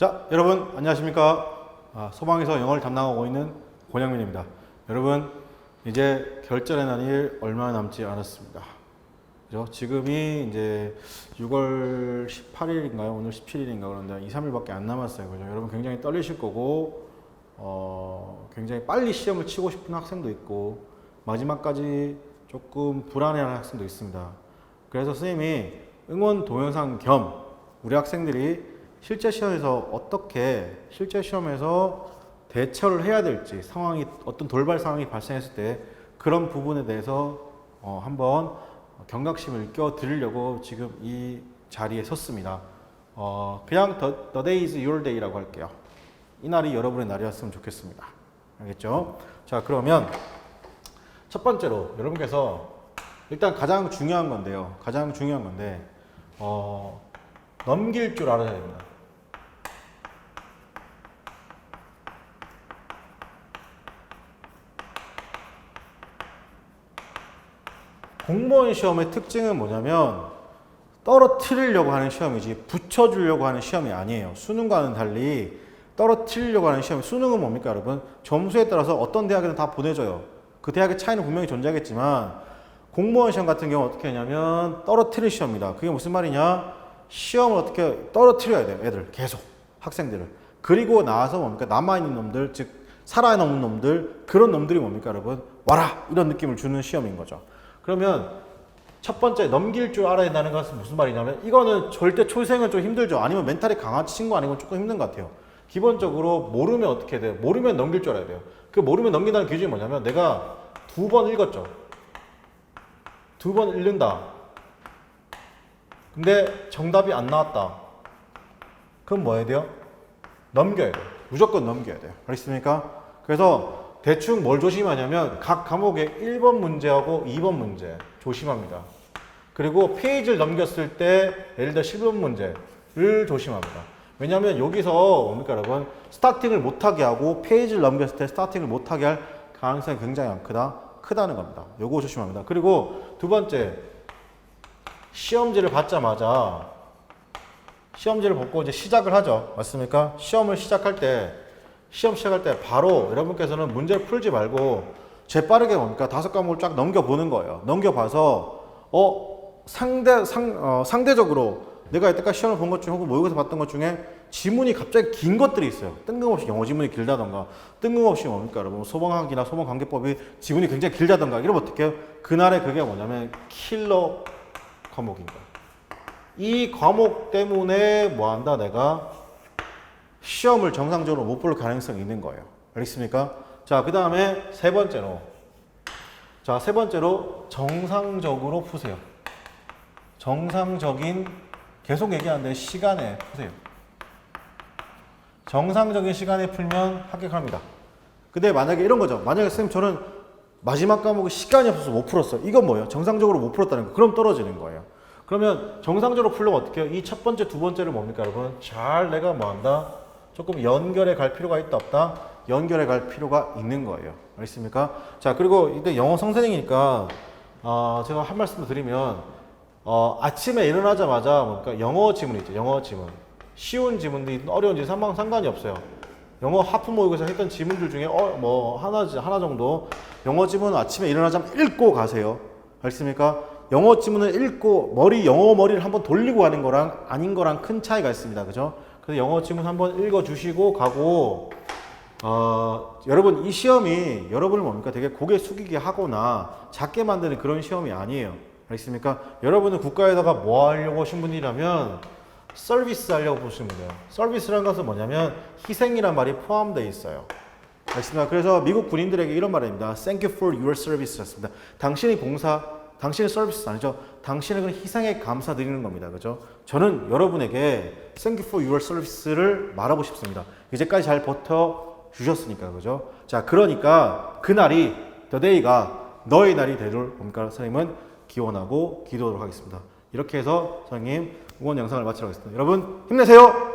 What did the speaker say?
자, 여러분 안녕하십니까? 아, 소방에서 영어를 담당하고 있는 권영민입니다. 여러분 이제 결전의 날이 얼마 남지 않았습니다. 그죠? 지금이 이제 6월 18일인가요? 오늘 17일인가 그런데 2, 3일밖에 안 남았어요. 그죠? 여러분 굉장히 떨리실 거고 어, 굉장히 빨리 시험을 치고 싶은 학생도 있고 마지막까지 조금 불안해하는 학생도 있습니다. 그래서 선생님이 응원 동영상 겸 우리 학생들이 실제 시험에서 어떻게 실제 시험에서 대처를 해야 될지 상황이 어떤 돌발 상황이 발생했을 때 그런 부분에 대해서 어, 한번 경각심을 껴 드리려고 지금 이 자리에 섰습니다. 어, 그냥 the, the day is your day라고 할게요. 이 날이 여러분의 날이었으면 좋겠습니다. 알겠죠? 자, 그러면 첫 번째로 여러분께서 일단 가장 중요한 건데요. 가장 중요한 건데 어, 넘길 줄 알아야 됩니다. 공무원 시험의 특징은 뭐냐면 떨어뜨리려고 하는 시험이지 붙여주려고 하는 시험이 아니에요. 수능과는 달리 떨어뜨리려고 하는 시험. 수능은 뭡니까, 여러분? 점수에 따라서 어떤 대학에는 다 보내줘요. 그 대학의 차이는 분명히 존재하겠지만 공무원 시험 같은 경우 어떻게 하냐면 떨어뜨릴 시험입니다. 그게 무슨 말이냐? 시험을 어떻게 떨어뜨려야 돼요, 애들 계속 학생들을. 그리고 나와서 뭡니까 남아 있는 놈들, 즉 살아남은 놈들 그런 놈들이 뭡니까, 여러분? 와라 이런 느낌을 주는 시험인 거죠. 그러면 첫 번째 넘길 줄 알아야 된다는 것은 무슨 말이냐면 이거는 절대 초생은 좀 힘들죠. 아니면 멘탈이 강한 친구 아니면 조금 힘든 것 같아요. 기본적으로 모르면 어떻게 돼요? 모르면 넘길 줄 알아야 돼요. 그 모르면 넘긴다는 기준이 뭐냐면 내가 두 번 읽었죠. 두 번 읽는다. 근데 정답이 안 나왔다. 그럼 뭐 해야 돼요? 넘겨야 돼요. 무조건 넘겨야 돼요. 알겠습니까? 그래서 대충 뭘 조심하냐면 각 과목의 1번 문제하고 2번 문제 조심합니다. 그리고 페이지를 넘겼을 때 예를 들어 11번 문제를 조심합니다. 왜냐하면 여기서 뭡니까 여러분 스타팅을 못하게 하고 페이지를 넘겼을 때 스타팅을 못하게 할 가능성이 굉장히 안 크다 크다는 겁니다. 요거 조심합니다. 그리고 두 번째 시험지를 받자마자 시험지를 받고 이제 시작을 하죠. 맞습니까? 시험을 시작할 때 시험 시작할 때 바로 여러분께서는 문제를 풀지 말고 재빠르게 뭡니까 다섯 과목을 쫙 넘겨보는 거예요. 넘겨봐서 어 상대 상 어, 상대적으로 내가 이때까지 시험을 본 것 중에 혹은 모의고사 봤던 것 중에 지문이 갑자기 긴 것들이 있어요. 뜬금없이 영어 지문이 길다던가 뜬금없이 뭡니까 여러분 소방학이나 소방관계법이 지문이 굉장히 길다던가 이러면 어떻게 해요? 그날의 그게 뭐냐면 킬러 과목인 거예요. 이 과목 때문에 뭐 한다 내가 시험을 정상적으로 못 볼 가능성이 있는 거예요. 알겠습니까? 자, 그 다음에 세 번째로. 자, 세 번째로 정상적으로 푸세요. 정상적인, 계속 얘기하는데 시간에 푸세요. 정상적인 시간에 풀면 합격합니다. 근데 만약에 이런 거죠. 만약에 선생님 저는 마지막 과목에 시간이 없어서 못 풀었어요. 이건 뭐예요? 정상적으로 못 풀었다는 거. 그럼 떨어지는 거예요. 그러면 정상적으로 풀려면 어떻게 해요? 이 첫 번째, 두 번째를 뭡니까, 여러분? 잘 내가 뭐 한다? 조금 연결해 갈 필요가 있다, 없다? 연결해 갈 필요가 있는 거예요. 알겠습니까? 자, 그리고 이때 영어 선생이니까, 어, 제가 한 말씀 드리면, 어, 아침에 일어나자마자 뭡니까? 영어 지문 있죠, 영어 지문. 쉬운 있든 어려운 지문 상관이 없어요. 영어 하프 모의고사 했던 지문들 중에 어, 뭐 하나 하나 정도 영어 지문 아침에 일어나자마자 읽고 가세요. 알겠습니까? 영어 지문을 읽고 머리 영어 머리를 한번 돌리고 가는 거랑 아닌 거랑 큰 차이가 있습니다. 그죠? 그래서 영어 지문 한번 읽어 주시고 가고 어, 여러분 이 시험이 여러분을 뭡니까 되게 고개 숙이게 하거나 작게 만드는 그런 시험이 아니에요. 알겠습니까? 여러분은 국가에다가 뭐 하려고 하신 분이라면 서비스 하려고 보시면 돼요. 서비스라는 것은 뭐냐면 희생이란 말이 포함되어 있어요. 알겠습니다. 그래서 미국 군인들에게 이런 말입니다. Thank you for your service였습니다. 당신의 봉사, 당신의 서비스 아니죠. 당신의 그런 희생에 감사드리는 겁니다. 그죠? 저는 여러분에게 Thank you for your service를 말하고 싶습니다. 이제까지 잘 버텨 주셨으니까. 그죠? 자, 그러니까 그날이 the day가 너의 날이 되도록 뭡니까? 선생님은 기원하고 기도하도록 하겠습니다. 이렇게 해서 선생님 응원 영상을 마치도록 하겠습니다. 여러분 힘내세요.